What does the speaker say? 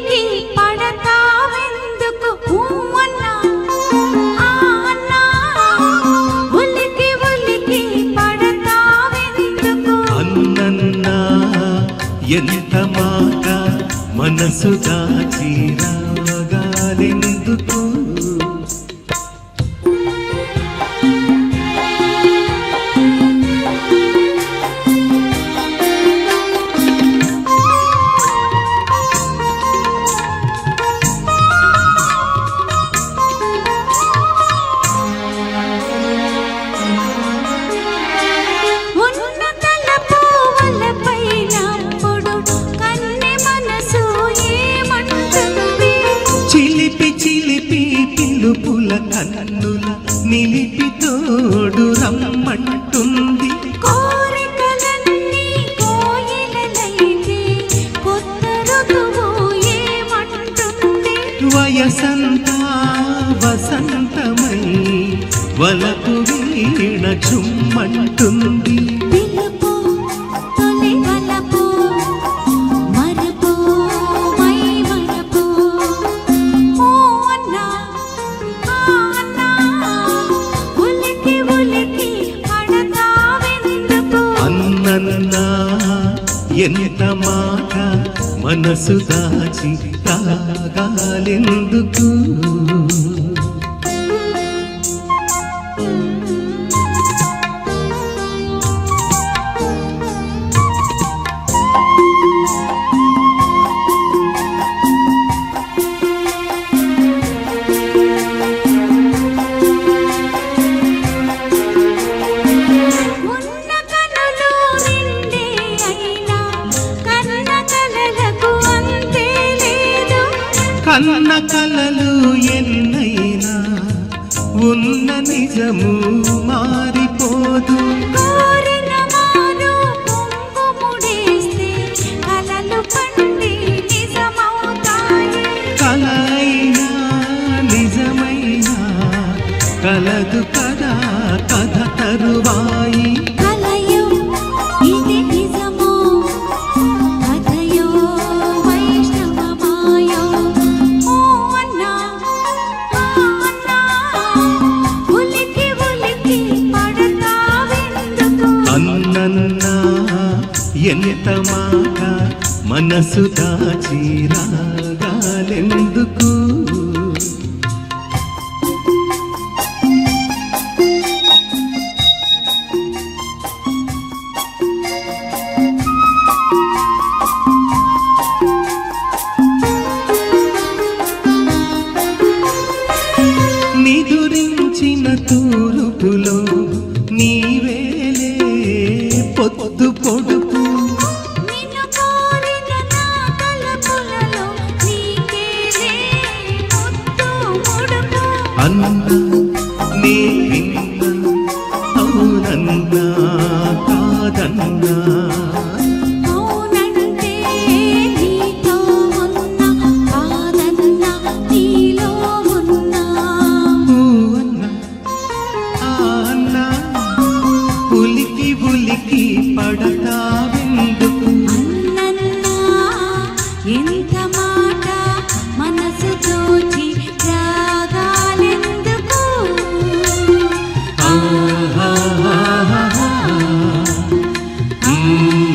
ఉలికి పడతావెందుకు? ఊ ఉలికి ఉలికి పడతావెందుకు? అన్నన్నా ఎంత మాట మనసు దాచి రాగాలిని పిలుపుల కన్నుల నిలిపి తోడు రమ్మంటుంది. వయసంతా వసంతమై వలకు వీణ చుమ్మంటుంది. ఎంత మాట మనసు దాచి తాగాలెందుకు? కన్న కలలు ఎన్నైనా ఉన్న నిజము మారిపోదు. కోరిన మారు ఎంత మాట మనసు దాచి రాగాలెందుకు? నిదురించిన తూరుపులో నీవేలే పొద్దు పొడుపు అన్నా నీ అవునన్నా కాదన్నా. Mm-hmm.